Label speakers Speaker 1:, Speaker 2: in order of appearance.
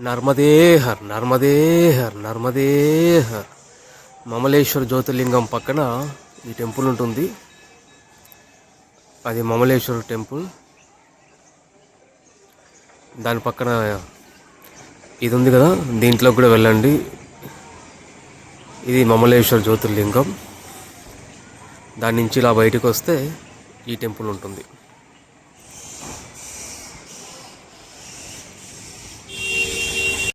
Speaker 1: నర్మదేహర్ నర్మదేహర్ నర్మదేహర్. మమలేశ్వర జ్యోతిర్లింగం పక్కన ఈ టెంపుల్ ఉంటుంది. అది మమలేశ్వర టెంపుల్. దాని పక్కన ఇది ఉంది కదా దీంట్లో కూడా వెళ్ళండి. ఇది మమలేశ్వర జ్యోతిర్లింగం. దాని నుంచి ఇలా బయటకు వస్తే ఈ టెంపుల్ ఉంటుంది.